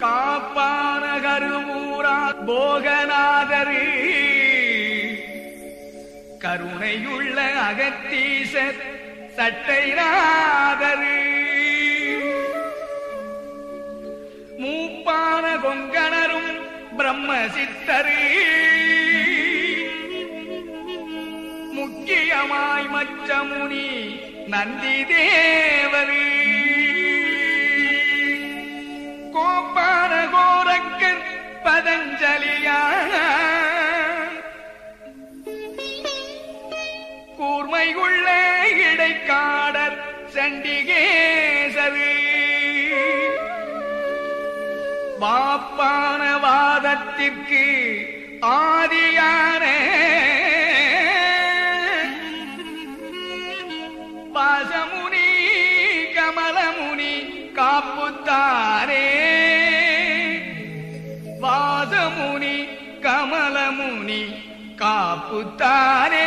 காப்பான கருவூரா போகநாதரு கருணையுள்ள அகத்தீசர் சட்டைநாதரு மூப்பான கொங்கணரும் பிரம்ம சித்தரு முக்கியமாய் மச்சமுனி நந்தி தேவரு சண்டிகேசவி வாப்பான வாதத்திற்கு ஆதியான. பாசமுனி கமலமுனி காப்புத்தாரே. வாசமுனி கமலமுனி காப்புத்தாரே.